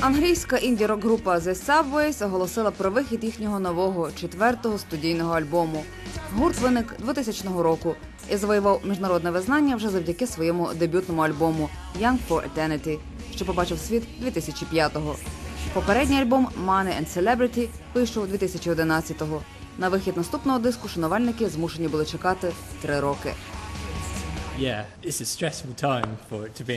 Англійська інді-рок група The Subways оголосила про вихід їхнього нового четвертого студійного альбому. Гурт виник 2000 року і завоював міжнародне визнання вже завдяки своєму дебютному альбому Young for Eternity, що побачив світ 2005-го. Попередній альбом Money and Celebrity вийшов 2011-го. На вихід наступного диску шанувальники змушені були чекати три роки.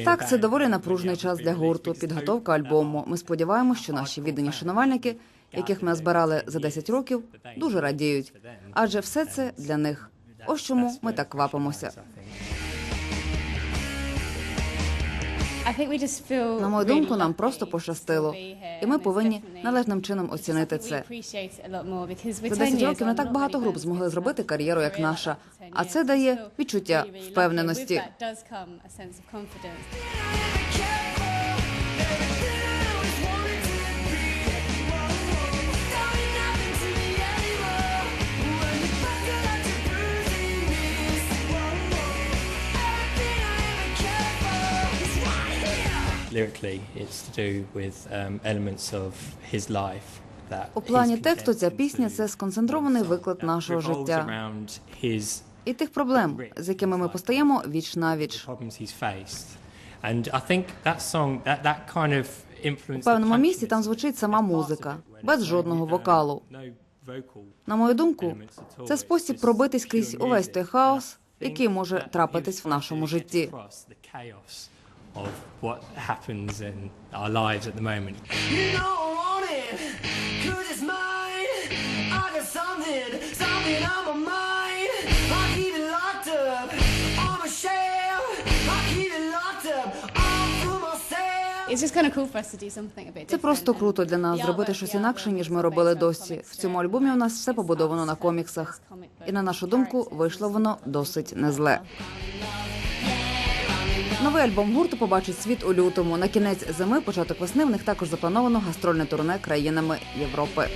Так, це доволі напружний час для гурту. Підготовка альбому. Ми сподіваємося, що наші віддані шанувальники, яких ми збирали за 10 років, дуже радіють. Адже все це для них. Ось чому ми так квапимося. На мою думку, нам просто пощастило, і ми повинні належним чином оцінити це. За 10 років не так багато груп змогли зробити кар'єру, як наша, а це дає відчуття впевненості. Lyrically, it's to do with um, elements of his life that У плані тексту ця пісня це сконцентрований виклад нашого життя і тих проблем, з якими ми постаємо віч на віч. problems he's faced. And I think that song, that, that kind of influenced У певному місці там звучить сама музика, без жодного um, вокалу. На мою думку, це спосіб пробитись крізь увесь той хаос, який може трапитись в нашому житті. Of what happens in our lives at the moment. You know I want it, cause it's mine. I got something, something on my mind. I keep it locked up on my shelf. I keep it locked up. Це просто круто для нас зробити щось інакше, ніж ми робили досі. В цьому альбомі у нас все побудовано на коміксах, і на нашу думку, вийшло воно досить незле. Новий альбом гурту побачить світ у лютому. На кінець зими, початок весни в них також заплановано гастрольне турне країнами Європи.